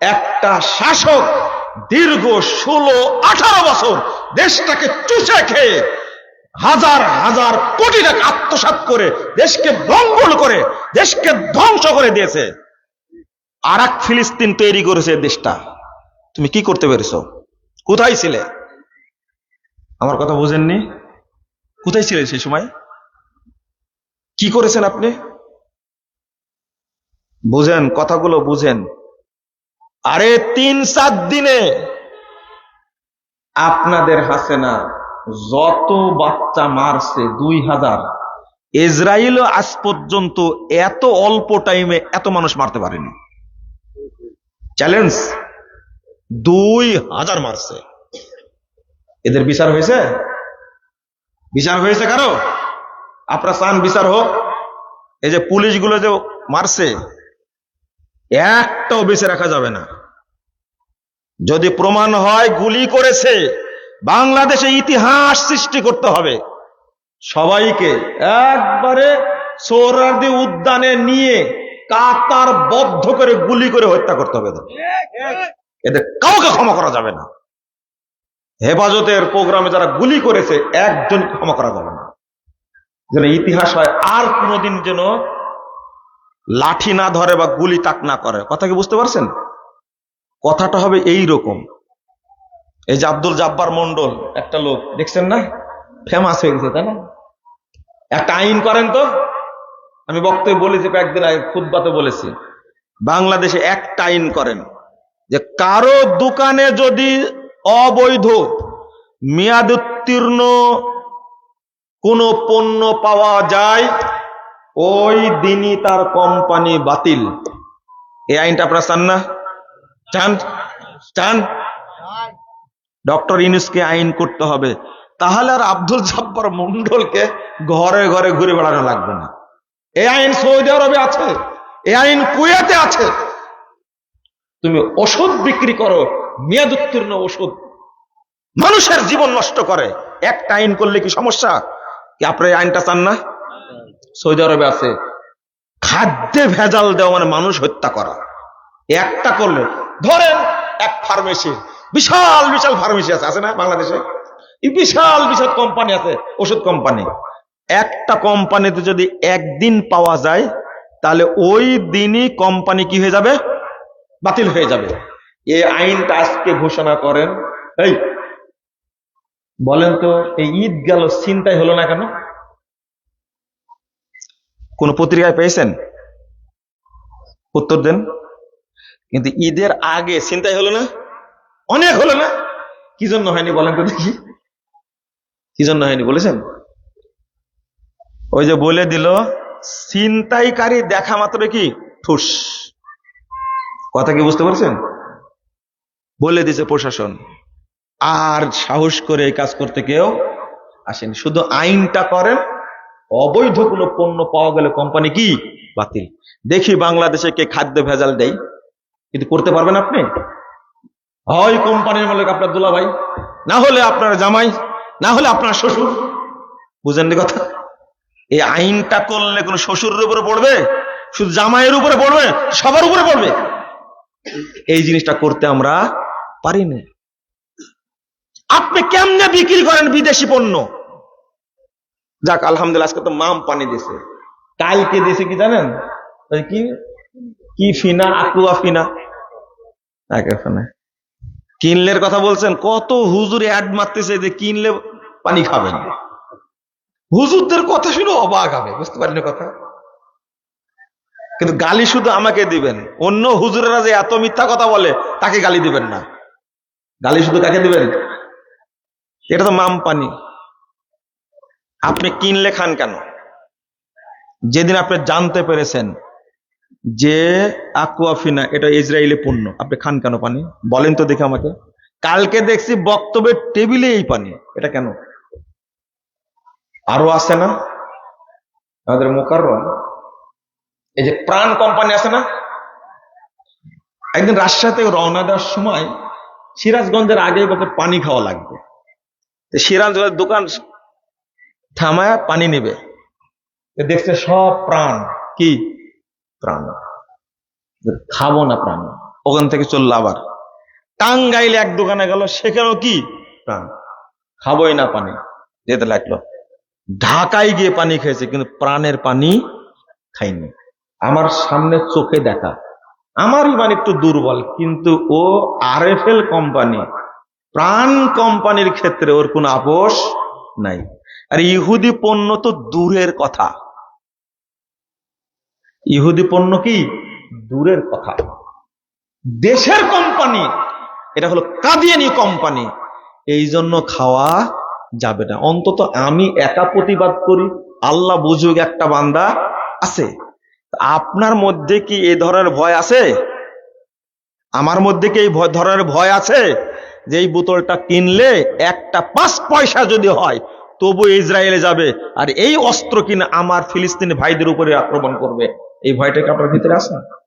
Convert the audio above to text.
একটা শাসক দীর্ঘ ষোলো, আঠারো বছর দেশটাকে চুষে খেয়ে হাজার হাজার কোটি টাকা আত্মসাৎ করে দেশকে মঙ্গল করে, দেশকে ধ্বংস করে দিয়েছে। আর এক ফিলিস্তিন তৈরি করেছে দেশটা। তুমি কি করতে পেরেছ? কোথায় ছিলে? আমার কথা বোঝেননি। কোথায় ছিলেন সেই সময়? কি করেছেন আপনি? বুঝেন, কথাগুলো বুঝেন। আরে তিন, সাত দিনে আপনাদের হাসেনা যত বাচ্চা মারছে দুই হাজার ইসরায়েলও আজ পর্যন্ত এত অল্প টাইমে এত মানুষ মারতে পারেনি। চ্যালেঞ্জ দুই হাজার মারছে। এদের বিচার হয়েছে? বিচার হয়েছে কারও? আপনারা চান বিচার হোক। এই যে পুলিশগুলো যে মারছে একটাও বেঁচে রাখা যাবে না। যদি প্রমাণ হয়, গুলি করেছে, বাংলাদেশে ইতিহাস সৃষ্টি করতে হবে। সবাইকে একবারে সোহরার্দি উদ্যানে নিয়ে কাতার বদ্ধ করে গুলি করে হত্যা করতে হবে। এদের কাউকে ক্ষমা করা যাবে না। হেফাজতের প্রোগ্রামে যারা গুলি করেছে একজন ক্ষমা করা যাবে না। যেন ইতিহাস হয়, আর কোনোদিন যেন লাঠি না ধরে বা গুলি তাক না করে। কথা কি বুঝতে পারছেন? কথাটা হবে এই রকম এই যে আব্দুল জাব্বার মন্ডল একটা লোক, দেখছেন না? ফেমাস হয়ে গেছে, তাই না? একটা আইন করেন তো। আমি বক্তব্য বলেছি কয়েকদিন আগে খুদ্বাতে বলেছি। বাংলাদেশে একটা আইন করেন যে কারও দোকানে যদি অবৈধ মেয়াদ উত্তীর্ণ কোনো পণ্য পাওয়া যায় ওই দিনই তার কোম্পানি বাতিল। এই আইনটা আপনারা চান না? চান? চান? ডক্টর ইনুসকে আইন করতে হবে। তাহলে আর আব্দুল জব্বার মন্ডলকে ঘরে ঘরে ঘুরে বেড়ানো লাগবে না। এই আইন সৌদি আরবে আছে। এই আইন কুয়েতে আছে। তুমি ওষুধ বিক্রি করো মেয়াদ উত্তীর্ণ ওষুধ। মানুষের জীবন নষ্ট করে। একটা আইন করলে কি সমস্যা? কি আপনার আইনটা চান না? সৌদি আরবে আছে। খাদ্যে ভেজাল দেওয়া মানে মানুষ হত্যা করা। একটা করলে, ধরেন এক ফার্মেসি বিশাল বিশাল ফার্মেসি আছে আছে না বাংলাদেশে? বিশাল বিশাল কোম্পানি আছে, ওষুধ কোম্পানি একটা কোম্পানিতে যদি একদিন পাওয়া যায়, তাহলে ওই দিনই কোম্পানি কি হয়ে যাবে? বাতিল হয়ে যাবে। এই আইনটা আজকে ঘোষণা করেন। এই, বলেন তো, এই ঈদ গেল, চিন্তাই হলো না কেন? কোন পত্রিকায় পেয়েছেন? উত্তর দেন। কিন্তু ঈদের আগে চিন্তাই হলো না? অনেক হলো না? কি জন্য হয়নি বলেন তো দেখি। কি জন্য হয়নি বলেছেন? ওই যে বলে দিল, ছিনতাইকারী দেখা মাত্র কি? ঠুস। কথা কি বুঝতে পারছেন? বলে দিছে প্রশাসন। আর সাহস করে এই কাজ করতে কেউ আসেনি। শুধু আইনটা করেন অবৈধ কোনো পণ্য পাওয়া গেলে কোম্পানি কি? বাতিল। দেখি বাংলাদেশে কে খাদ্য ভেজাল দেয়। কিন্তু করতে পারবেন আপনি? হয় কোম্পানির মালিক আপনার দুলা ভাই না হলে আপনার জামাই, না হলে আপনার শ্বশুর। বুঝেন কথা? এই আইনটা করলে কোন শ্বশুরের উপরে পড়বে? শুধু জামাইয়ের উপরে পড়বে? সবার উপরে পড়বে? এই জিনিসটা করতে আমরা পারি না। আপনি কেমনে বিক্রি করেন বিদেশি পণ্য? যাক, আলহামদুলিল্লাহ, আজকে তো মাম পানি দিছে। কালকে দিছে কি জানেন? কি? কি ফিনা? আকুয়া ফিনা। কিনলের কথা বলছেন, কত হুজুর অ্যাড মারতেছে যে কিনলে পানি খাবেন। হুজুরদের কথা শুনে অবাক হবে, বুঝতে পারেন কথা? কিন্তু গালি শুধু আমাকে দিবেন। অন্য হুজুরেরা যে এত মিথ্যা কথা বলে, তাকে গালি দিবেন না। গালি শুধু কাকে দিবেন? এটা তো মাম পানি। আপনি কিনলে খান কেন? যেদিন আপনি জানতে পেরেছেন যে আকুয়াফিনা, এটা ইসরায়েলি পণ্য, আপনি খান কেন পানি? বলেন তো দেখে আমাকে। কালকে দেখছি বক্তব্যের টেবিলে এই পানি, এটা কেন? আরও আছে না? আমাদের মোকার এই যে প্রাণ কোম্পানি আছে না? একদিন রাজশাহী রওনা দেওয়ার সময় সিরাজগঞ্জের আগে বলতে পানি খাওয়া লাগবে। সিরাজগঞ্জের দোকান থামায় পানি নেবে। দেখছে সব প্রাণ। কি? প্রাণ। খাব না প্রাণ। ওখান থেকে চলল আবার। টাঙ্গাইলে এক দোকানে গেল সেখানেও কি? প্রাণ। খাবোই না পানি। যেতে লাগল। ঢাকায় গিয়ে পানি খেয়েছে কিন্তু প্রাণের পানি খাইনি। আমার সামনে চোখে দেখা। আমার ইমান একটু দুর্বল কিন্তু ও আর এফ এল কোম্পানি প্রাণ কোম্পানির ক্ষেত্রে ওর কোনো আপোষ নাই। আর ইহুদি পণ্য তো দূরের কথা। ইহুদি পণ্য কি? দূরের কথা। দেশের কোম্পানি এটা হলো কাদিয়ানি কোম্পানি এই জন্য খাওয়া যাবে না। অন্তত আমি একা প্রতিবাদ করি। আল্লাহ বুঝুক একটা বান্দা আছে। আপনার মধ্যে কি এই ধরনের ভয় আছে? আমার মধ্যে কি এই ধরনের ভয় আছে? যে এই বোতলটা কিনলে একটা পাঁচ পয়সা যদি হয় তবু ইসরায়েলে যাবে। আর এই অস্ত্র কিনা আমার ফিলিস্তিনি ভাইদের উপরে আক্রমণ করবে। এই ভয়টা কি আপনার ভিতরে আছে?